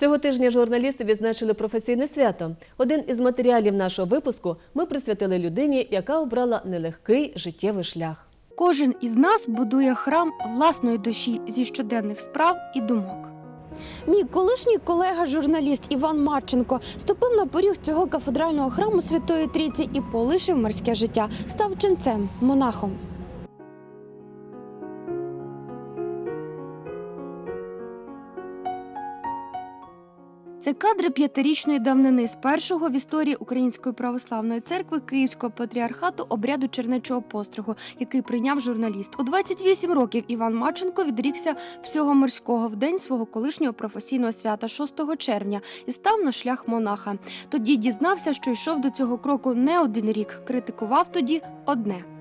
Цього тижня журналісти відзначили професійне свято. Один із матеріалів нашого випуску ми присвятили людині, яка обрала нелегкий життєвий шлях. Кожен із нас будує храм власної душі зі щоденних справ і думок. Мій колишній колега, журналіст Іван Марченко, ступив на поріг цього кафедрального храму Святої Трійці і полишив морське життя, став ченцем, монахом. Це кадри п'ятирічної давнини з першого в історії Української православної церкви Київського патріархату обряду чернечого постригу, який прийняв журналіст. У 28 років Іван Марченко відрікся всього морського в день свого колишнього професійного свята 6 червня і став на шлях монаха. Тоді дізнався, що йшов до цього кроку не один рік. Критикував тоді одне.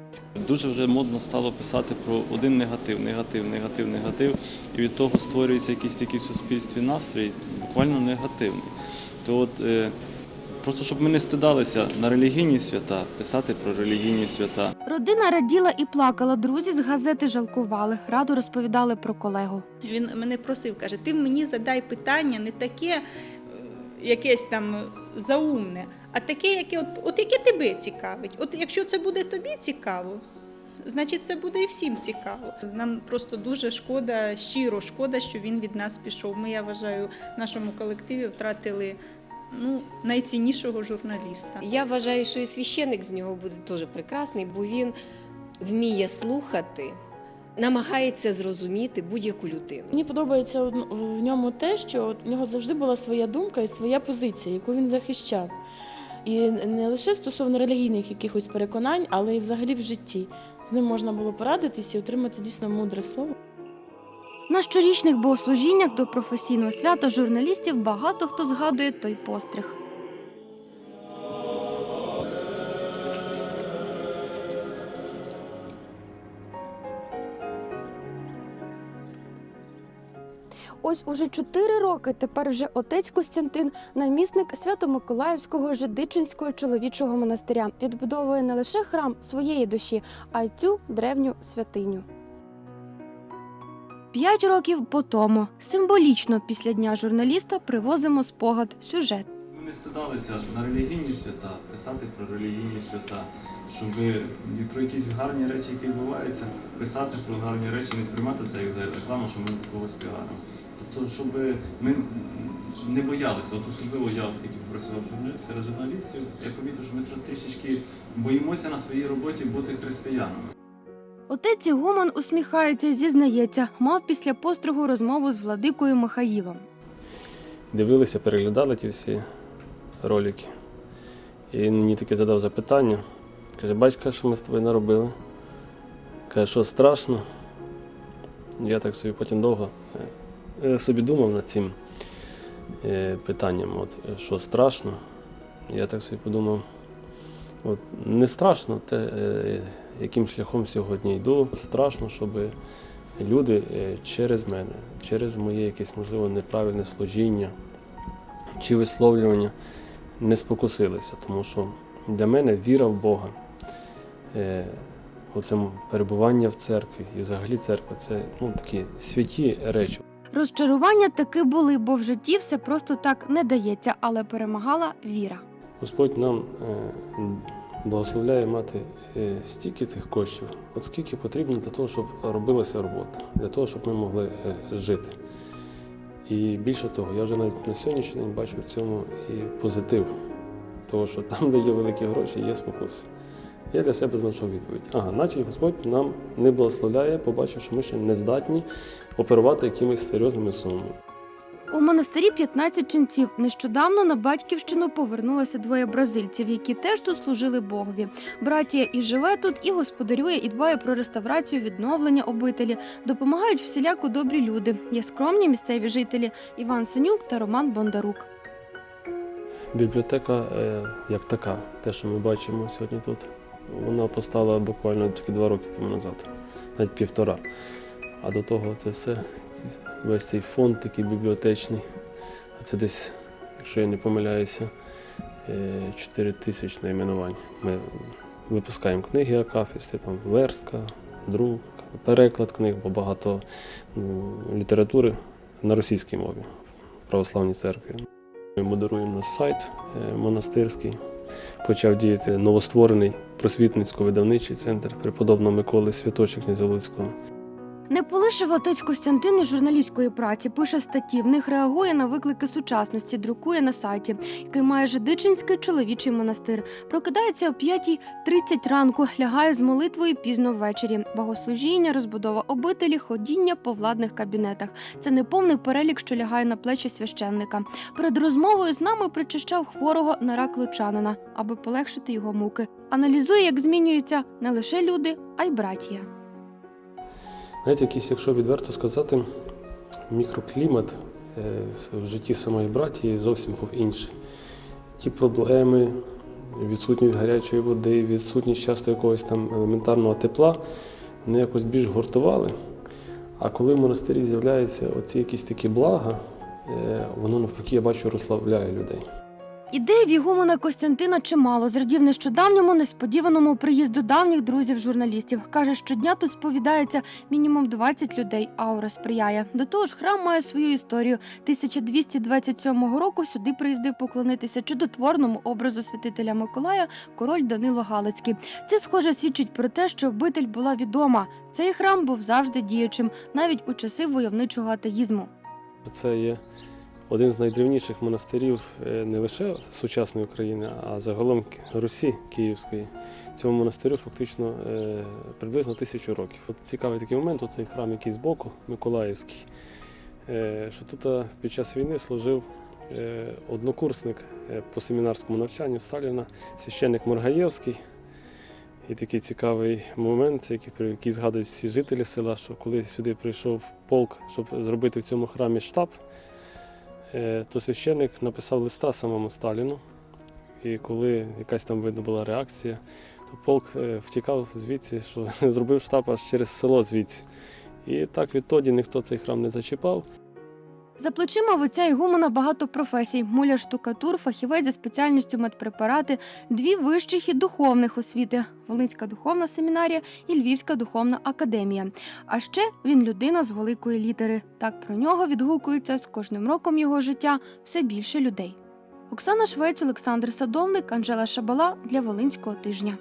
Дуже вже модно стало писати про один негатив, негатив, негатив, негатив. І від того створюється якийсь такий в суспільстві настрій, буквально негативний. То от е, просто щоб ми не стидалися на релігійні свята, писати про релігійні свята. Родина раділа і плакала. Друзі з газети жалкували, раду розповідали про колегу. Він мене просив, каже, ти мені задай питання не таке е, якесь там заумне, а таке, яке от, от яке тебе цікавить. От якщо це буде тобі цікаво, значить це буде і всім цікаво. Нам просто дуже шкода, щиро шкода, що він від нас пішов. Ми, я вважаю, в нашому колективі втратили ну, найціннішого журналіста. Я вважаю, що і священник з нього буде дуже прекрасний, бо він вміє слухати, намагається зрозуміти будь-яку людину. Мені подобається в ньому те, що в нього завжди була своя думка і своя позиція, яку він захищав. І не лише стосовно релігійних якихось переконань, але й взагалі в житті. З ним можна було порадитись і отримати дійсно мудре слово. На щорічних богослужіннях до професійного свята журналістів багато хто згадує той постриг. Ось уже чотири роки тепер вже отець Костянтин, намісник Свято-Миколаївського Жидичинського чоловічого монастиря, відбудовує не лише храм своєї душі, а й цю древню святиню. П'ять років по тому символічно після дня журналіста привозимо спогад сюжет. Ми не стидалися на релігійні свята, писати про релігійні свята, щоб про якісь гарні речі, які відбуваються, писати про гарні речі, не сприймати це як за рекламу, що ми когось піаримо. Тобто, щоб ми не боялися, от особливо я, оскільки працював серед журналістів, я помітив, що ми трішечки боїмося на своїй роботі бути християнами. Отець Ігумен усміхається, зізнається, мав після постригу розмову з владикою Михаїлом. дивилися, переглядали ті всі ролики. І він мені таке задав запитання. Каже, батька, що ми з тобою наробили? Каже, що страшно. Я так собі потім довго е, собі думав над цим е, питанням, от, е, що страшно. Я так собі подумав, от, не страшно те, е, яким шляхом сьогодні йду. Страшно, щоб люди е, через мене, через моє якесь, можливо, неправильне служіння чи висловлювання не спокусилися. Тому що для мене віра в Бога, е, оце перебування в церкві і взагалі церква це ну, такі святі речі. Розчарування таки були, бо в житті все просто так не дається, але перемагала віра. Господь нам е, благословляє мати е, стільки тих коштів, от скільки потрібно для того, щоб робилася робота, для того, щоб ми могли е, жити. І більше того, я вже навіть на сьогоднішній день бачу в цьому і позитив, того, що там, де є великі гроші, є спокуси. Я для себе знайшов відповідь. Ага, наче Господь нам не благословляє, побачив, що ми ще не здатні оперувати якимись серйозними сумами. У монастирі 15 ченців. Нещодавно на батьківщину повернулося двоє бразильців, які теж тут служили Богові. Братія і живе тут, і господарює, і дбає про реставрацію, відновлення обителі. Допомагають всіляко добрі люди. Є скромні місцеві жителі Іван Синюк та Роман Бондарук. Бібліотека е, як така, те, що ми бачимо сьогодні тут, вона постала буквально тільки два роки тому назад, навіть півтора. А до того це все, весь цей фонд такий бібліотечний. Це десь, якщо я не помиляюся, 4 тисячі найменувань. Ми випускаємо книги Акафісти, там верстка, друк, переклад книг, бо багато м, літератури на російській мові православній церкві. Ми модеруємо наш сайт е, монастирський. Почав діяти новостворений просвітницько-видавничий центр преподобного Миколи Святочок Князолуцького. Не полишив отець Костянтин і журналістської праці, пише статті. В них реагує на виклики сучасності, друкує на сайті, який має Жидичинський чоловічий монастир. Прокидається о 5.30 ранку, лягає з молитвою пізно ввечері. Богослужіння, розбудова обителі, ходіння по владних кабінетах. Це неповний перелік, що лягає на плечі священника. Перед розмовою з нами причищав хворого на рак лучанина, аби полегшити його муки. Аналізує, як змінюються не лише люди, а й братія. Знаєте, якийсь, якщо відверто сказати, мікроклімат е, в житті самої братії зовсім був інший. Ті проблеми, відсутність гарячої води, відсутність часто якогось там елементарного тепла, вони якось більш гуртували. А коли в монастирі з'являються оці якісь такі блага, е, воно навпаки, я бачу, розслабляє людей. Ідей в Костянтина чимало. Зрадів нещодавньому несподіваному приїзду давніх друзів журналістів. Каже, щодня тут сповідається мінімум 20 людей. Аура сприяє. До того ж, храм має свою історію. 1227 року сюди приїздив поклонитися чудотворному образу святителя Миколая король Данило Галицький. Це схоже свідчить про те, що обитель була відома. Цей храм був завжди діючим, навіть у часи войовничого атеїзму. Це є один з найдревніших монастирів е, не лише сучасної України, а загалом Русі Київської. Цьому монастирю фактично е, приблизно тисячу років. От цікавий такий момент, оцей храм, який збоку, Миколаївський, е, що тут під час війни служив однокурсник по семінарському навчанню Сталіна, священник Моргаєвський. І такий цікавий момент, який, про який згадують всі жителі села, що коли сюди прийшов полк, щоб зробити в цьому храмі штаб, то священник написав листа самому Сталіну. І коли якась там видно була реакція, то полк е, втікав звідси, що зробив штаб аж через село звідси. І так відтоді ніхто цей храм не зачіпав. За плечима в отця Ігумена багато професій: муляр штукатур, фахівець за спеціальністю медпрепарати, дві вищих і духовних освіти Волинська духовна семінарія і Львівська духовна академія. А ще він людина з великої літери. Так про нього відгукується з кожним роком його життя все більше людей. Оксана Швець, Олександр Садовник, Анжела Шабала для Волинського тижня.